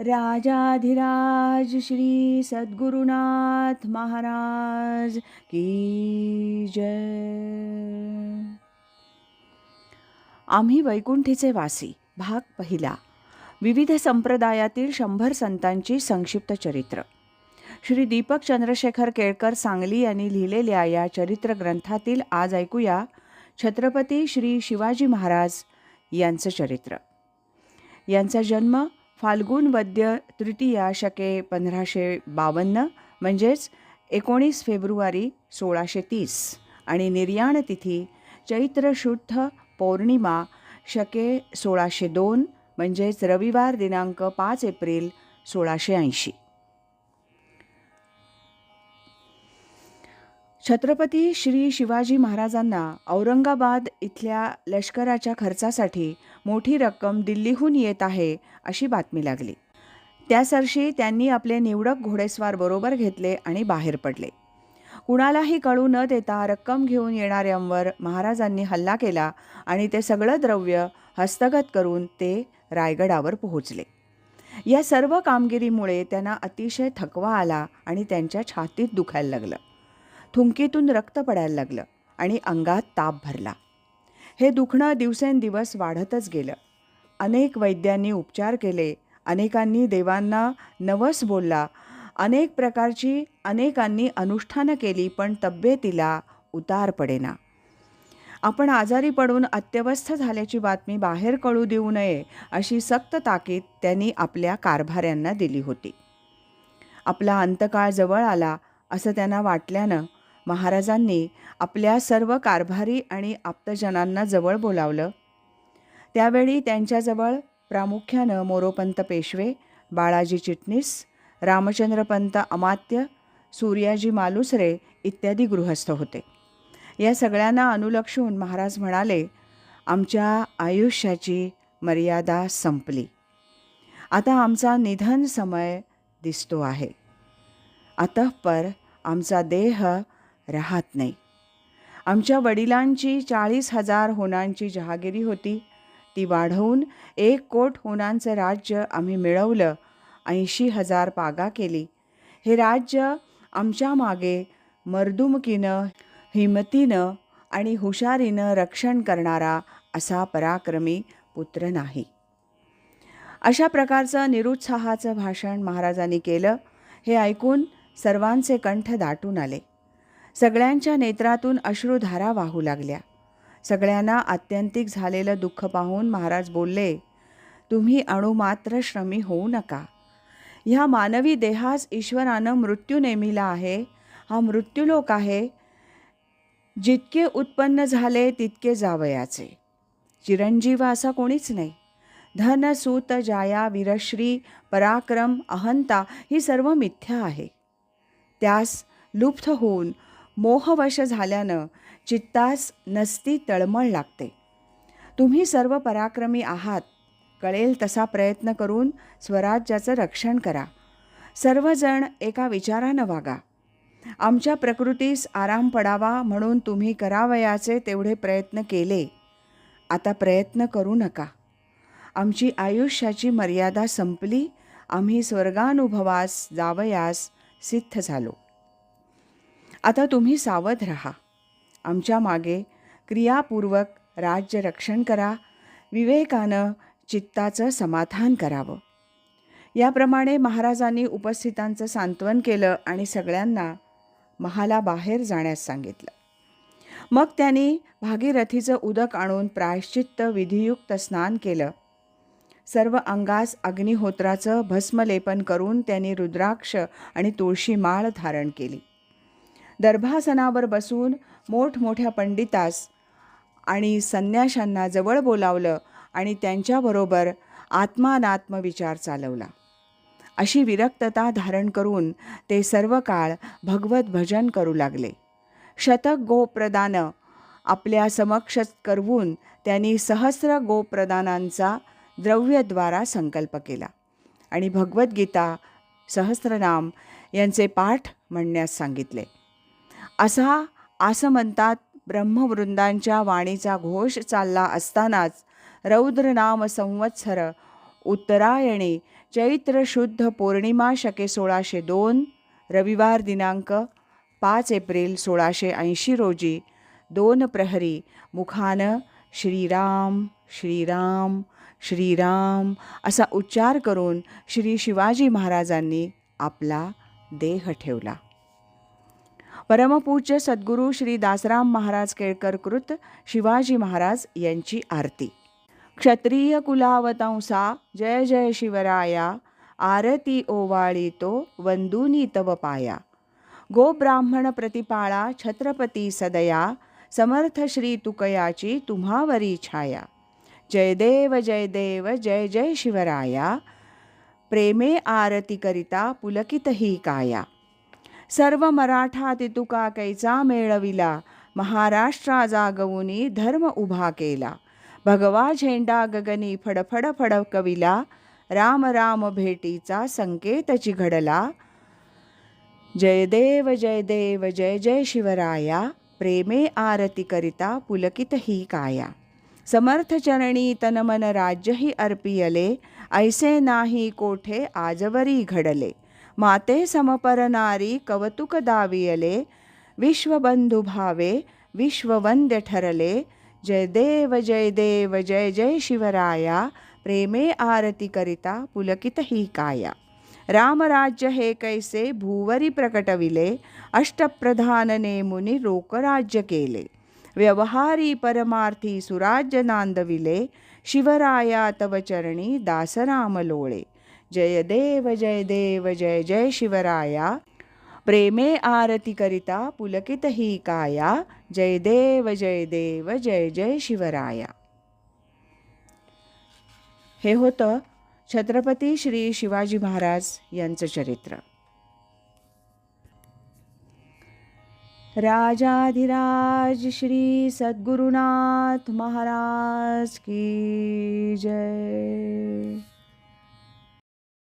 राजाधिराज श्री सद्गुरुनाथ महाराज की जय। आम्ही वैकुंठीचे वासी भाग पहिला विविध संप्रदायातील शंभर संतांची संक्षिप्त चरित्र. श्री दीपक चंद्रशेखर केळकर सांगली यांनी लिहिलेल्या या चरित्र ग्रंथातील आज ऐकूया छत्रपती श्री शिवाजी महाराज यांचं चरित्र. यांचा जन्म फाल्गुन वद्य तृतीया शके पंधराशे बावन्न म्हणजेच एकोणीस फेब्रुवारी सोळाशे तीस. आणि निर्याण तिथी चैत्र शुद्ध पौर्णिमा शके सोळाशे दोन म्हणजेच रविवार दिनांक पाच एप्रिल सोळाशे ऐंशी. छत्रपती श्री शिवाजी महाराजांना औरंगाबाद इथल्या लष्कराच्या खर्चासाठी मोठी रक्कम दिल्लीहून येत आहे अशी बातमी लागली. त्यासरशी त्यांनी आपले निवडक घोडेस्वार बरोबर घेतले आणि बाहेर पडले. कुणालाही कळू न देता रक्कम घेऊन येणाऱ्यांवर महाराजांनी हल्ला केला आणि ते सगळं द्रव्य हस्तगत करून ते रायगडावर पोहोचले. या सर्व कामगिरीमुळे त्यांना अतिशय थकवा आला आणि त्यांच्या छातीत दुखायला लागलं. थुंकीतून रक्त पडायला लागलं आणि अंगात ताप भरला. हे दुखणं दिवसेंदिवस वाढतच गेलं. अनेक वैद्यांनी उपचार केले अनेकांनी देवांना नवस बोलला अनेक प्रकारची अनेकांनी अनुष्ठानं केली पण तब्येतीला उतार पडेना. आपण आजारी पडून अत्यवस्थ झाल्याची बातमी बाहेर कळू देऊ नये अशी सक्त ताकीद त्यांनी आपल्या कारभाऱ्यांना दिली होती. आपला अंतकाळ जवळ आला असं त्यांना वाटल्यानं महाराजांनी आपल्या सर्व कारभारी आणि आप्तजनांना जवळ बोलावलं. त्यावेळी त्यांच्याजवळ प्रामुख्यानं मोरोपंत पेशवे बाळाजी चिटणीस रामचंद्रपंत अमात्य सूर्याजी मालुसरे इत्यादी गृहस्थ होते. या सगळ्यांना अनुलक्षून महाराज म्हणाले आमच्या आयुष्याची मर्यादा संपली. आता आमचा निधन समय दिसतो आहे. अतःपर आमचा देह राहत नाही. आमच्या वडिलांची चाळीस हजार होनांची जहागिरी होती. ती वाढवून एक कोट होनांचं राज्य आम्ही मिळवलं ऐंशी हजार पागा केली. हे राज्य आमच्या मागे मर्दुमकीनं हिमतीनं आणि हुशारीनं रक्षण करणारा असा पराक्रमी पुत्र नाही. अशा प्रकारचं निरुत्साहाचं भाषण महाराजांनी केलं. हे ऐकून सर्वांचे कंठ दाटून आले. सगळ्यांच्या नेत्रातून अश्रुधारा वाहू लागल्या. सगळ्यांना आत्यंतिक झालेलं दुःख पाहून महाराज बोलले तुम्ही अणुमात्र श्रमी होऊ नका. ह्या मानवी देहास ईश्वरानं मृत्यू नेमिला आहे. हा मृत्यूलोक आहे. जितके उत्पन्न झाले तितके जावयाचे. चिरंजीव असा कोणीच नाही. धन सूत जाया वीरश्री पराक्रम अहंता ही सर्व मिथ्या आहे. त्यास लुप्त होऊन मोहवश झाल्यानं चित्तास नसती तळमळ लागते. तुम्ही सर्व पराक्रमी आहात. कळेल तसा प्रयत्न करून स्वराज्याचं रक्षण करा. सर्वजण एका विचारानं वागा. आमच्या प्रकृतीस आराम पडावा म्हणून तुम्ही करावयाचे तेवढे प्रयत्न केले. आता प्रयत्न करू नका. आमची आयुष्याची मर्यादा संपली. आम्ही स्वर्गानुभवास जावयास सिद्ध झालो. आता तुम्ही सावध रहा. आमच्या मागे क्रियापूर्वक राज्य रक्षण करा. विवेकानं चित्ताचं समाधान करावं. याप्रमाणे महाराजांनी उपस्थितांचं सांत्वन केलं आणि सगळ्यांना महाला बाहेर जाण्यास सांगितलं. मग त्यांनी भागीरथीचं उदक आणून प्रायश्चित्त विधियुक्त स्नान केलं. सर्व अंगास अग्निहोत्राचं भस्मलेपन करून त्यांनी रुद्राक्ष आणि तुळशी माळ धारण केली. दर्भासनावर बसून मोठमोठ्या पंडितास आणि संन्याशांना जवळ बोलावलं आणि त्यांच्याबरोबर आत्मानात्मविचार चालवला. अशी विरक्तता धारण करून ते सर्व काळ भगवत भजन करू लागले. शतक गोप्रदानं आपल्या समक्ष करवून त्यांनी सहस्र गोप्रदानांचा द्रव्यद्वारा संकल्प केला आणि भगवद्गीता सहस्रनाम यांचे पाठ म्हणण्यास सांगितले. असा असं म्हणतात ब्रह्मवृंदांच्या वाणीचा घोष चालला असतानाच रौद्रनाम संवत्सर उत्तरायणी चैत्र शुद्ध पौर्णिमा शके सोळाशे दोन रविवार दिनांक पाच एप्रिल सोळाशे ऐंशी रोजी दोन प्रहरी मुखानं श्रीराम श्रीराम श्रीराम असा उच्चार करून श्री शिवाजी महाराजांनी आपला देह ठेवला. परमपूज्य सद्गुरू श्री दासराम महाराज केळकर कृत शिवाजी महाराज यांची आरती. क्षत्रिय कुलावतंसा जय जय शिवराया आरती ओवाळी तो वंदुनी तव पाया. गो ब्राह्मण प्रतिपाळा छत्रपती सदया समर्थ श्री तुकयाची तुम्हावरी छाया. जय देव जय देव जय जय शिवराया प्रेमे आरती करिता पुलकित ही काया. सर्व मराठा तितुका कैचा मेळविला महाराष्ट्रा जागवुनी धर्म उभा केला भगवा झेंडा गगनी फडफड फडकविला राम राम भेटीचा संकेतची घडला जय देव जय देव जय जय शिवराया प्रेमे आरती करिता पुलकित ही काया समर्थ चरणी तनमन राज्यही अर्पियले ऐसे नाही कोठे आजवरी घडले माते समपर नारी कवतुक दावियले विश्वबंधू भावे विश्ववंद्य ठरले जय देव जय देव जय जय शिवराया प्रेमे आरती करिता पुलकित ही काया रामराज्य हे कैसे भूवरी प्रकटविले अष्टप्रधान नेमुनी रोकराज्य केले व्यवहारी परमार्थी सुराज्य नांदविले शिवराया तव चरणी दासराम लोळे जय देव जय देव जय जय शिवराया। प्रेमे आरती करिता पुलकित ही काया। जय देव जय देव जय जय शिवराया। हे होतं छत्रपती श्री शिवाजी महाराज यांचं चरित्र. राजाधिराज श्री सद्गुरुनाथ महाराज की जय.